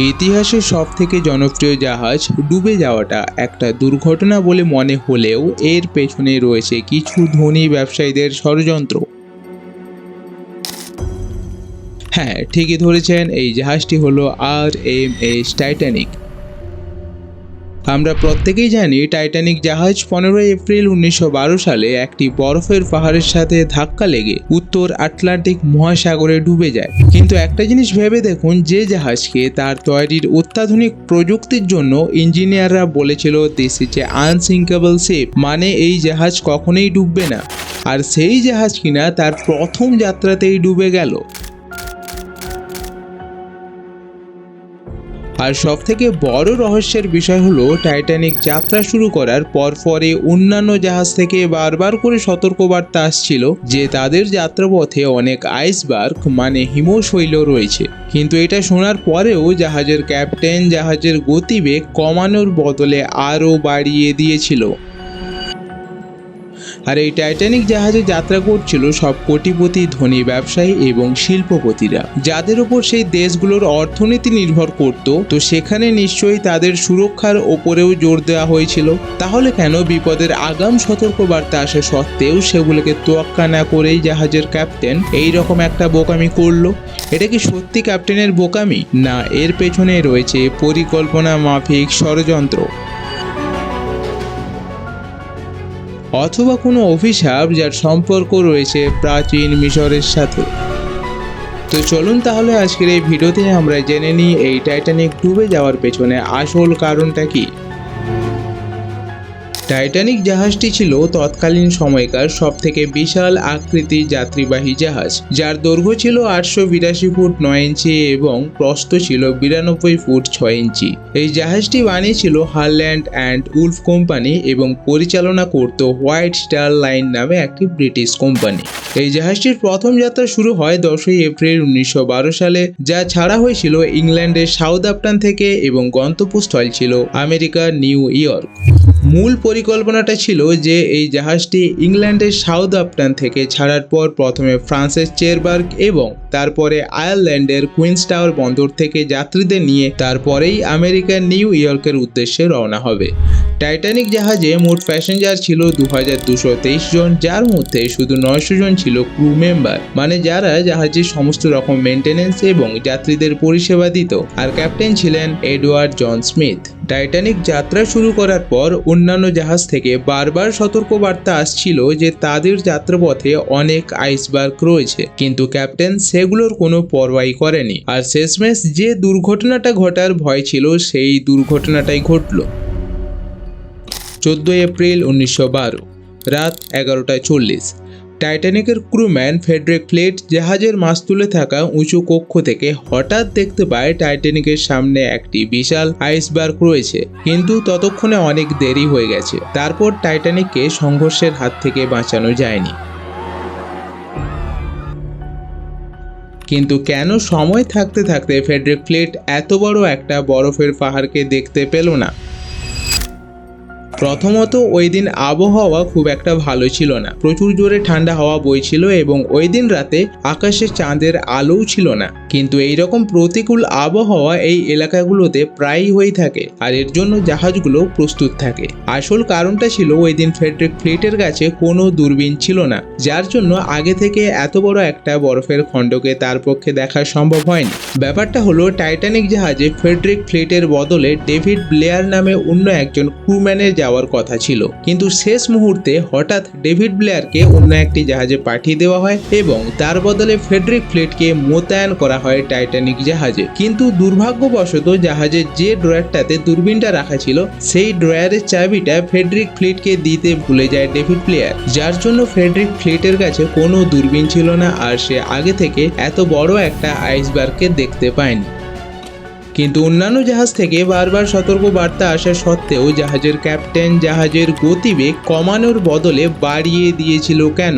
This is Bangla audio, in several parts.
ইতিহাসের সব থেকে জনপ্রিয় জাহাজ ডুবে যাওয়াটা একটা দুর্ঘটনা বলে মনে হলেও এর পেছনে রয়েছে কিছু ধনী ব্যবসায়ীদের ষড়যন্ত্র। হ্যাঁ ঠিকই ধরেছেন, এই জাহাজটি হলো আর এম এস টাইটানিক। আমরা প্রত্যেকেই জানি টাইটানিক জাহাজ পনেরোই এপ্রিল উনিশশো বারো সালে একটি বরফের পাহাড়ের সাথে ধাক্কা লেগে উত্তর আটলান্টিক মহাসাগরে ডুবে যায়। কিন্তু একটা জিনিস ভেবে দেখুন, যে জাহাজকে তার তৈরির অত্যাধুনিক প্রযুক্তির জন্য ইঞ্জিনিয়াররা বলেছিল this is a unsinkable ship মানে এই জাহাজ কখনোই ডুববে না। আর সেই জাহাজ কিনা তার প্রথম যাত্রাতেই ডুবে গেল। আর সব থেকে বড় রহস্যের বিষয় হলো টাইটানিক যাত্রা শুরু করার পরপরে অন্যান্য জাহাজ থেকে বারবার করে সতর্কবার্তা আসছিল যে তাদের যাত্রাপথে অনেক আইসবার্গ মানে হিমশৈল রয়েছে। কিন্তু এটা শোনার পরেও জাহাজের ক্যাপ্টেন জাহাজের গতিবেগ কমানোর বদলে আরও বাড়িয়ে দিয়েছিল। আর এই টাইটানিক জাহাজে যাত্রা করছিল সব কোটিপতি, ধনী ব্যবসায়ী এবং শিল্পপতিরা। যাদের উপর সেই দেশগুলোর অর্থনীতি নির্ভর করত, তো সেখানে নিশ্চয়ই তাদের সুরক্ষার ওপরেও জোর দেওয়া হয়েছিল। তাহলে কেন বিপদের আগাম সতর্কবার্তা আসা সত্ত্বেও সেগুলোকে তোয়াক্কা না করেই জাহাজের ক্যাপ্টেন এই রকম একটা বোকামি করল? এটা কি সত্যি ক্যাপ্টেনের বোকামি? না, এর পেছনে রয়েছে পরিকল্পনা মাফিক ষড়যন্ত্র। অথবা কোনো অভিশাপ যার সম্পর্ক রয়েছে প্রাচীন মিশরের সাথে। তো চলুন তাহলে আজকের এই ভিডিওতে আমরা জেনে নিই এই টাইটানিক ডুবে যাওয়ার পেছনে আসল কারণটা কি। টাইটানিক জাহাজটি ছিল তৎকালীন সময়কার সব থেকে বিশাল আকৃতির যাত্রীবাহী জাহাজ, যার দৈর্ঘ্য ছিল আটশো বিরাশি ফুট নয় ইঞ্চি এবং প্রস্থ ছিল বিরানব্বই ফুট ছয় ইঞ্চি। এই জাহাজটি বানিয়েছিল হারল্যান্ড অ্যান্ড উলফ কোম্পানি এবং পরিচালনা করত হোয়াইট স্টার লাইন নামে একটি ব্রিটিশ কোম্পানি। এই জাহাজটির প্রথম যাত্রা শুরু হয় দশই এপ্রিল উনিশশো বারো সালে, যা ছাড়া হয়েছিল ইংল্যান্ডের সাউথ আফটান থেকে এবং গন্তব্যস্থল ছিল আমেরিকার নিউ ইয়র্ক। মূল পরিকল্পনাটা ছিল যে এই জাহাজটি ইংল্যান্ডের সাউথ আফটান থেকে ছাড়ার পর প্রথমে ফ্রান্সের চেরবার্গ এবং তারপরে আয়ারল্যান্ডের কুইন্স টাওয়ার বন্দর থেকে যাত্রীদের নিয়ে তারপরেই আমেরিকার নিউ ইয়র্কের উদ্দেশ্যে রওনা হবে। টাইটানিক জাহাজে মোট প্যাসেঞ্জার ছিল দু জন, যার মধ্যে শুধু নয়শো জন ছিল ক্রু মেম্বার মানে যারা জাহাজের সমস্ত রকম মেনটেনেন্স এবং যাত্রীদের পরিষেবা দিত। আর ক্যাপ্টেন ছিলেন এডওয়ার্ড জন স্মিথ। টাইটানিক যাত্রা শুরু করার পর অন্যান্য জাহাজ থেকে বারবার সতর্কবার্তা আসছিল যে তাদের যাত্রাপথে অনেক আইসবার্গ রয়েছে। কিন্তু ক্যাপ্টেন, সেগুলোর কোনো পরোয়াই করেনি। আর শেষমেশ যে দুর্ঘটনাটা ঘটার ভয় ছিল, সেই দুর্ঘটনাটাই ঘটলো। চোদ্দোই এপ্রিল উনিশশো বারো, রাত এগারোটায় চল্লিশ। টাইটানিকের ক্রুম্যান ফেডরিক ফ্লেট জাহাজের মাছ মাস্তুলে থাকা উঁচু কক্ষ থেকে হঠাৎ দেখতে পায় টাইটানিকের সামনে একটি বিশাল আইসবার্গ রয়েছে। কিন্তু ততক্ষণে অনেক দেরি হয়ে গেছে। তারপর টাইটানিককে সংঘর্ষের হাত থেকে বাঁচানো যায়নি। কিন্তু কেন সময় থাকতে থাকতে ফেডরিক ফ্লেট এত বড় একটা বরফের পাহাড়কে দেখতে পেল না? প্রথমত ওই দিন আবহাওয়া খুব একটা ভালো ছিল না। প্রচুর জোরে ঠান্ডা হাওয়া বইছিল এবং ওই দিন রাতে আকাশে চাঁদের আলোও ছিল না। কিন্তু এই রকম প্রতিকূল আবহাওয়া এই এলাকাগুলোতে প্রায়ই হয়ে থাকে আর এর জন্য জাহাজগুলো প্রস্তুত থাকে। আসল কারণটা ছিল ওই দিন ফেডরিক ফ্লিটের কাছে কোনো দূরবীন ছিল না, যার জন্য আগে থেকে এত বড় একটা বরফের খণ্ডকে তার পক্ষে দেখা সম্ভব হয়নি। ব্যাপারটা হলো, টাইটানিক জাহাজে ফেডরিক ফ্লিটের বদলে ডেভিড ব্লেয়ার নামে অন্য একজন ক্রুম্যানের যাওয়ার কথা ছিল। কিন্তু শেষ মুহূর্তে হঠাৎ ডেভিড ব্লেয়ারকে অন্য একটি জাহাজে পাঠিয়ে দেওয়া হয় এবং তার বদলে ফেডরিক ফ্লেটকে মোতায়েন করা হয় টাইটানিক জাহাজে। কিন্তু দুর্ভাগ্যবশত জাহাজের যে ড্রয়ারটাতে দূরবীনটা রাখা ছিল, সেই ড্রয়ারের চাবিটা ফেডরিক ফ্লিটকে দিতে ভুলে যায় ডেভিড প্লেয়ার যার জন্য ফেডরিক ফ্লিটের কাছে কোনো দূরবীন ছিল না আর সে আগে থেকে এত বড় একটা আইসবার্গকে দেখতে পায়নি। কিন্তু অন্যান্য জাহাজ থেকে বারবার সতর্ক বার্তা আসা সত্ত্বেও জাহাজের ক্যাপ্টেন জাহাজের গতিবেগ কমানোর বদলে বাড়িয়ে দিয়েছিল কেন?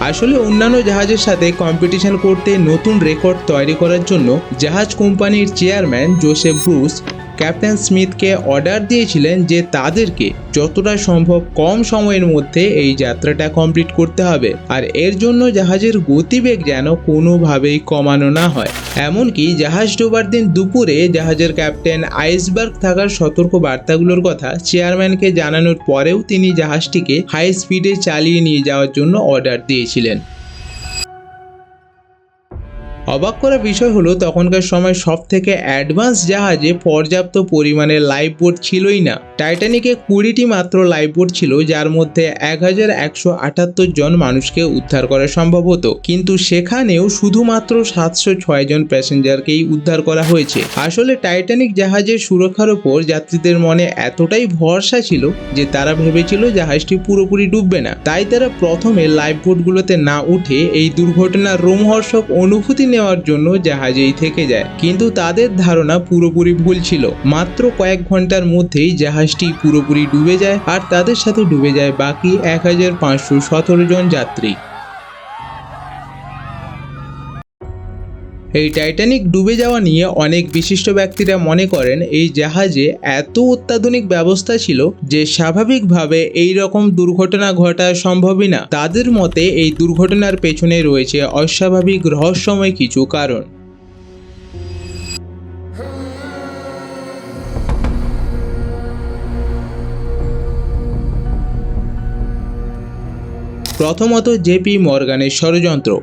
আসলে অন্যান্য জাহাজের সাথে কম্পিটিশন করতে নতুন রেকর্ড তৈরি করার জন্য জাহাজ কোম্পানির চেয়ারম্যান জোসেফ ব্রুস ক্যাপ্টেন স্মিথকে অর্ডার দিয়েছিলেন যে তাদেরকে যতটা সম্ভব কম সময়ের মধ্যে এই যাত্রাটা কমপ্লিট করতে হবে। আর এর জন্য জাহাজের গতিবেগ যেন কোনোভাবেই কমানো না হয়। এমনকি জাহাজ ডোবার দিন দুপুরে জাহাজের ক্যাপ্টেন আইসবার্গ থাকার সতর্ক বার্তাগুলোর কথা চেয়ারম্যানকে জানানোর পরেও তিনি জাহাজটিকে হাই স্পিডে চালিয়ে নিয়ে যাওয়ার জন্য অর্ডার দিয়েছিলেন। অবাক করা বিষয় হলো, তখনকার সময় সব থেকে অ্যাডভান্স জাহাজে পর্যাপ্ত পরিমাণে লাইফ বোট ছিলই না। টাইটানিকে কুড়িটি মাত্র লাইফ বোট ছিল, যার মধ্যে এক হাজার একশো আটাত্তর জন মানুষকে উদ্ধার করা সম্ভব হতো। কিন্তু সেখানেও শুধুমাত্র সাতশো ছয় জন প্যাসেঞ্জারকেই উদ্ধার করা হয়েছে। আসলে টাইটানিক জাহাজের সুরক্ষার ওপর যাত্রীদের মনে এতটাই ভরসা ছিল যে তারা ভেবেছিল জাহাজটি পুরোপুরি ডুববে না। তাই তারা প্রথমে লাইফ বোটগুলোতে না উঠে এই দুর্ঘটনার রোমহর্ষক অনুভূতি নেওয়ার জন্য জাহাজেই থেকে যায়। কিন্তু তাদের ধারণা পুরোপুরি ভুল ছিল। মাত্র কয়েক ঘণ্টার মধ্যেই জাহাজটি পুরোপুরি ডুবে যায় আর তাদের সাথে ডুবে যায় বাকি এক হাজার পাঁচশো সতেরো জন যাত্রী। এই টাইটানিক ডুবে যাওয়া নিয়ে অনেক বিশিষ্ট ব্যক্তিরা মনে করেন এই জাহাজে এত অত্যাধুনিক ব্যবস্থা ছিল যে স্বাভাবিকভাবে এই রকম দুর্ঘটনা ঘটা সম্ভবই না। তাদের মতে এই দুর্ঘটনার পেছনে রয়েছে অস্বাভাবিক রহস্যময় কিছু কারণ। প্রথমত জেপি মর্গানের ষড়যন্ত্র।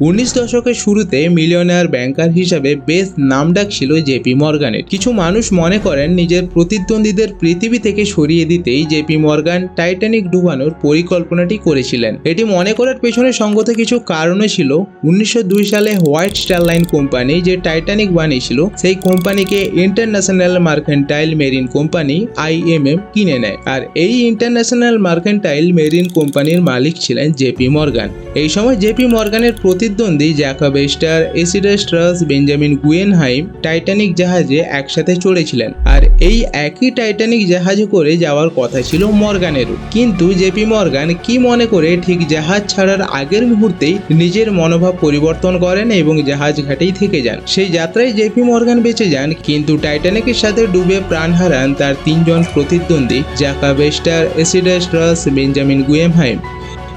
উনিশ দশকের শুরুতে মিলিয়নার ব্যাংকার হিসাবে বেশ নামডাক ছিল জেপি মর্গানের। কিছু মানুষ মনে করেন নিজের প্রতিদ্বন্দ্বীদের পৃথিবী থেকে সরিয়ে দিতেই জেপি মর্গান টাইটানিক ডুবানোর পরিকল্পনাটি করেছিলেন। এটি মনে করার পেছনে সঙ্গত কিছু কারণও ছিল। উনিশশো দুই সালে হোয়াইট স্টার লাইন কোম্পানি যে টাইটানিক বানিয়েছিল, সেই কোম্পানিকে International Mercantile Marine company IMM কিনে নেয়। আর এই ইন্টারন্যাশনাল মার্কেন্টাইল মেরিন কোম্পানির মালিক ছিলেন জেপি মর্গান। এই সময় জেপি মর্গানের প্রতিদ্বন্দ্বী Jacob Astor Isidor Straus Benjamin Guggenheim, Titanic জাহাজে একসাথে চড়েছিলেন। আর এই একই টাইটানিক জাহাজে করে যাওয়ার কথা ছিল মর্গানেরও। কিন্তু জেপি মর্গান কি মনে করে ঠিক জাহাজ ছাড়ার আগের মুহূর্তেই নিজের মনোভাব পরিবর্তন করেন এবং জাহাজ ঘাটেই থেকে যান। সেই যাত্রায় জেপি মর্গান বেঁচে যান, কিন্তু টাইটানিকের সাথে ডুবে প্রাণ হারান তার তিনজন প্রতিদ্বন্দ্বী Jacob Astor Isidor Straus Benjamin Guggenheim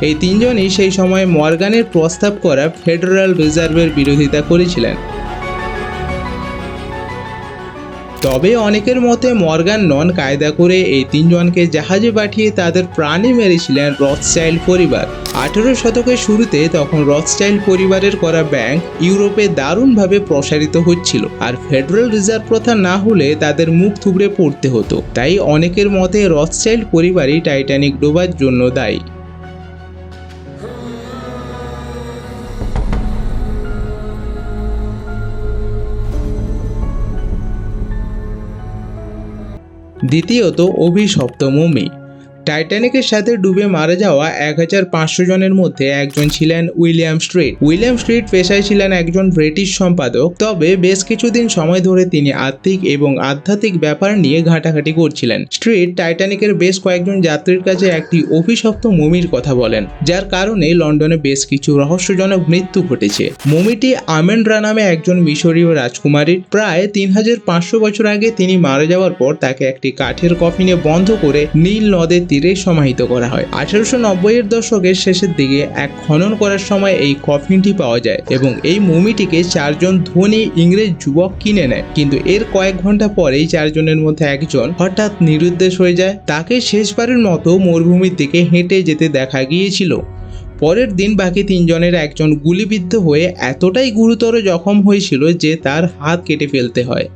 এই তিনজনই সেই সময় মর্গানের প্রস্তাব করা ফেডারেল রিজার্ভের বিরোধিতা করেছিলেন। তবে অনেকের মতে মর্গান নন কায়দা করে এই তিনজনকে জাহাজে পাঠিয়ে তাদের প্রাণে মেরেছিলেন রথস্টাইল পরিবার। আঠেরো শতকের শুরুতে তখন রথস্টাইল পরিবারের করা ব্যাংক ইউরোপে দারুণভাবে প্রসারিত হচ্ছিল আর ফেডারেল রিজার্ভ প্রথা না হলে তাদের মুখ থুবড়ে পড়তে হতো। তাই অনেকের মতে রথস্টাইল পরিবারই টাইটানিক ডোবার জন্য দায়ী। দ্বিতীয়ত অভিশপ্ত মমি টাইটানিকের সাথে ডুবে মারা যাওয়া এক হাজার পাঁচশো জনের মধ্যে একজন ছিলেন উইলিয়াম স্ট্রিট। উইলিয়াম স্ট্রিট পেশায় ছিলেন একজন ব্রিটিশ সম্পাদক, তবে বেশ কিছুদিন সময় ধরে তিনি আর্থিক এবং আধ্যাত্মিক ব্যাপার নিয়ে ঘাটাঘাটি করছিলেন। স্ট্রিট টাইটানিকের বেশ কয়েকজন যাত্রীর কাছে একটি অভিশপ্ত মমির কথা বলেন, যার কারণে লন্ডনে বেশ কিছু রহস্যজনক মৃত্যু ঘটেছে। মমিটি আমেন্ড্রা নামে একজন মিশরীয় রাজকুমারীর। প্রায় তিন হাজার পাঁচশো বছর আগে তিনি মারা যাওয়ার পর তাকে একটি কাঠের কফিনে বন্ধ করে নীল নদের তীরে সমাহিত করা হয়। আঠারোশো নব্বইয়ের দশকের শেষের দিকে এক খনন করার সময় এই কফিনটি পাওয়া যায় এবং এই মমিটিকে চারজন ধনী ইংরেজ যুবক কিনে নেয়। কিন্তু এর কয়েক ঘণ্টা পরেই চারজনের মধ্যে একজন হঠাৎ নিরুদ্দেশ হয়ে যায়। তাকে শেষবারের মতো মরুভূমির দিকে হেঁটে যেতে দেখা গিয়েছিল। পরের দিন বাকি তিনজনের একজন গুলিবিদ্ধ হয়ে এতটাই গুরুতর জখম হয়েছিল যে তার হাত কেটে ফেলতে হয়।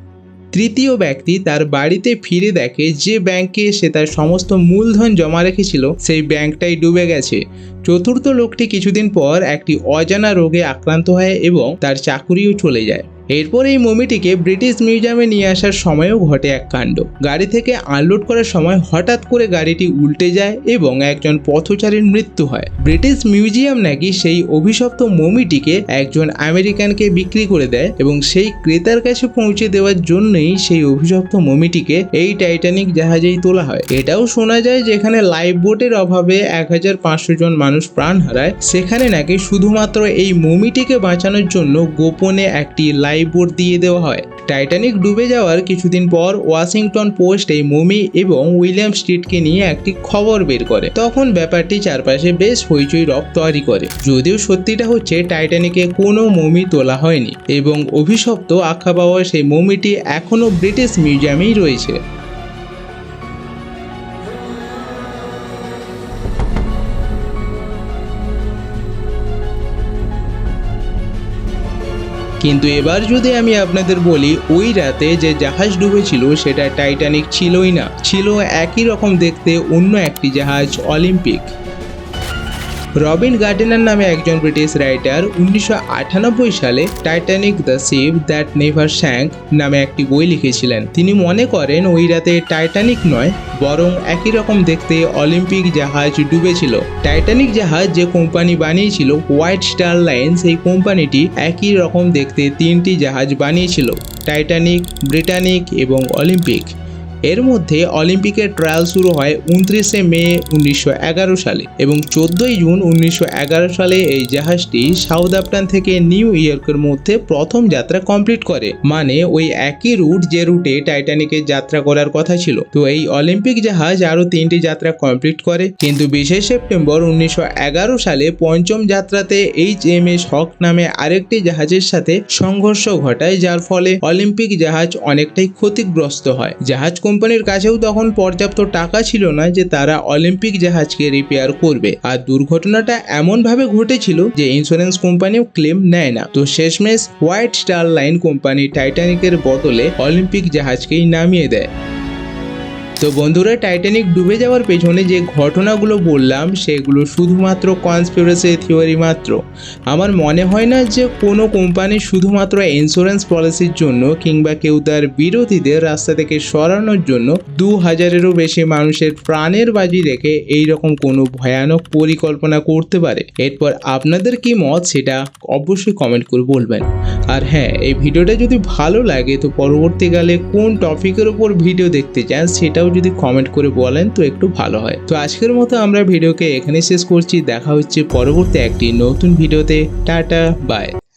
তৃতীয় ব্যক্তি তার বাড়িতে ফিরে দেখে যে ব্যাংকে সে তার সমস্ত মূলধন জমা রেখেছিল, সেই ব্যাংকটাই ডুবে গেছে। চতুর্থ লোকটি কিছুদিন পর একটি অজানা রোগে আক্রান্ত হয় এবং তার চাকুরিও চলে যায়। এরপর এই মমিটিকে ব্রিটিশ মিউজিয়ামে নিয়ে আসার সময়ও ঘটে এক কাণ্ড। গাড়ি থেকে আনলোড করার সময় হঠাৎ করে গাড়িটি উল্টে যায় এবং একজন পথচারীর মৃত্যু হয়। ব্রিটিশ মিউজিয়াম নাকি সেই অভিশপ্ত মমিটিকে একজন আমেরিকানকে বিক্রি করে দেয় এবং সেই ক্রেতার কাছে পৌঁছে দেওয়ার জন্যই সেই অভিশপ্ত মমিটিকে এই টাইটানিক জাহাজেই তোলা হয়। এটাও শোনা যায় যেখানে লাইফ বোটের অভাবে এক হাজার পাঁচশো জন মানুষ প্রাণ হারায়, সেখানে নাকি শুধুমাত্র এই মমিটিকে বাঁচানোর জন্য গোপনে একটি লাইফ বোট দিয়ে দেওয়া হয়। টাইটানিক ডুবে যাওয়ার কিছুদিন পর ওয়াশিংটন পোস্ট এই মুমি এবং উইলিয়াম স্ট্রিটকে নিয়ে একটি খবর বের করে। তখন ব্যাপারটি চারপাশে বেশ হইচই রব তৈরি করে। যদিও সত্যিটা হচ্ছে, টাইটানিকে কোনো মমি তোলা হয়নি এবং অভিশপ্ত আখ্যা পাওয়া সেই মমিটি এখনও ব্রিটিশ মিউজিয়ামেই রয়েছে। কিন্তু এবার যদি আমি আপনাদের বলি, ওই রাতে যে জাহাজ ডুবেছিল সেটা টাইটানিক ছিলই না। ছিল একই রকম দেখতে অন্য একটি জাহাজ অলিম্পিক রবিন গার্ডেনার নামে একজন ব্রিটিশ রাইটার উনিশশো আটানব্বই সালে Titanic the ship that never sank নামে একটি বই লিখেছিলেন। তিনি মনে করেন ওই রাতে টাইটানিক নয়, বরং একই রকম দেখতে অলিম্পিক জাহাজ ডুবেছিল। টাইটানিক জাহাজ যে কোম্পানি বানিয়েছিল, হোয়াইট স্টার লাইন সেই কোম্পানিটি একই রকম দেখতে তিনটি জাহাজ বানিয়েছিল, টাইটানিক, ব্রিটানিক এবং অলিম্পিক। এর মধ্যে অলিম্পিকের ট্রায়াল শুরু হয় উনত্রিশে মে উনিশশো এগারো সালে এবং চোদ্দই জুন উনিশশো এগারো সালে এই জাহাজটি সাউথ আফটান থেকে নিউ ইয়র্কের মধ্যে প্রথম যাত্রা কমপ্লিট করে। মানে ওই একই রুট যে রুটে টাইটানিকের যাত্রা করার কথা ছিল। তো এই অলিম্পিক জাহাজ আরও তিনটি যাত্রা কমপ্লিট করে। কিন্তু বিশে সেপ্টেম্বর উনিশশো এগারো সালে পঞ্চম যাত্রাতে এইচ এম এস হক নামে আরেকটি জাহাজের সাথে সংঘর্ষ ঘটায়, যার ফলে অলিম্পিক জাহাজ অনেকটাই ক্ষতিগ্রস্ত হয়। জাহাজ কোম্পানির কাছেও তখন পর্যাপ্ত টাকা ছিল না যে তারা অলিম্পিক জাহাজকে রিপেয়ার করবে। আর দুর্ঘটনাটা এমনভাবে ঘটেছিল যে ইন্স্যুরেন্স কোম্পানিও ক্লেম নেয় না। তো শেষমেশ হোয়াইট স্টার লাইন কোম্পানি টাইটানিকের বদলে অলিম্পিক জাহাজকেই নামিয়ে দেয়। তো বন্ধুরা টাইটানিক ডুবে যাওয়ার পেছনে যে ঘটনাগুলো বললাম, সেগুলো শুধুমাত্র কনস্পিরেসি থিওরি মাত্র। আমার মনে হয় না যে কোনো কোম্পানি শুধুমাত্র ইন্স্যুরেন্স পলিসির জন্য কিংবা কেউ তার বিরোধীদের রাস্তা থেকে সরানোর জন্য দু হাজারেরও বেশি মানুষের প্রাণের বাজি রেখে এই রকম কোনো ভয়ানক পরিকল্পনা করতে পারে। এরপর আপনাদের কি মত সেটা অবশ্যই কমেন্ট করে বলবেন। আর হ্যাঁ এই ভিডিওটা যদি ভালো লাগে, তো পরবর্তীকালে কোন টপিকের উপর ভিডিও দেখতে চান সেটাও যদি কমেন্ট করে বলেন তো একটু ভালো হয়। তো আজকের মতো আমরা ভিডিওকে এখানে শেষ করছি। দেখা হচ্ছে পরবর্তী একটি নতুন ভিডিওতে। Tata bye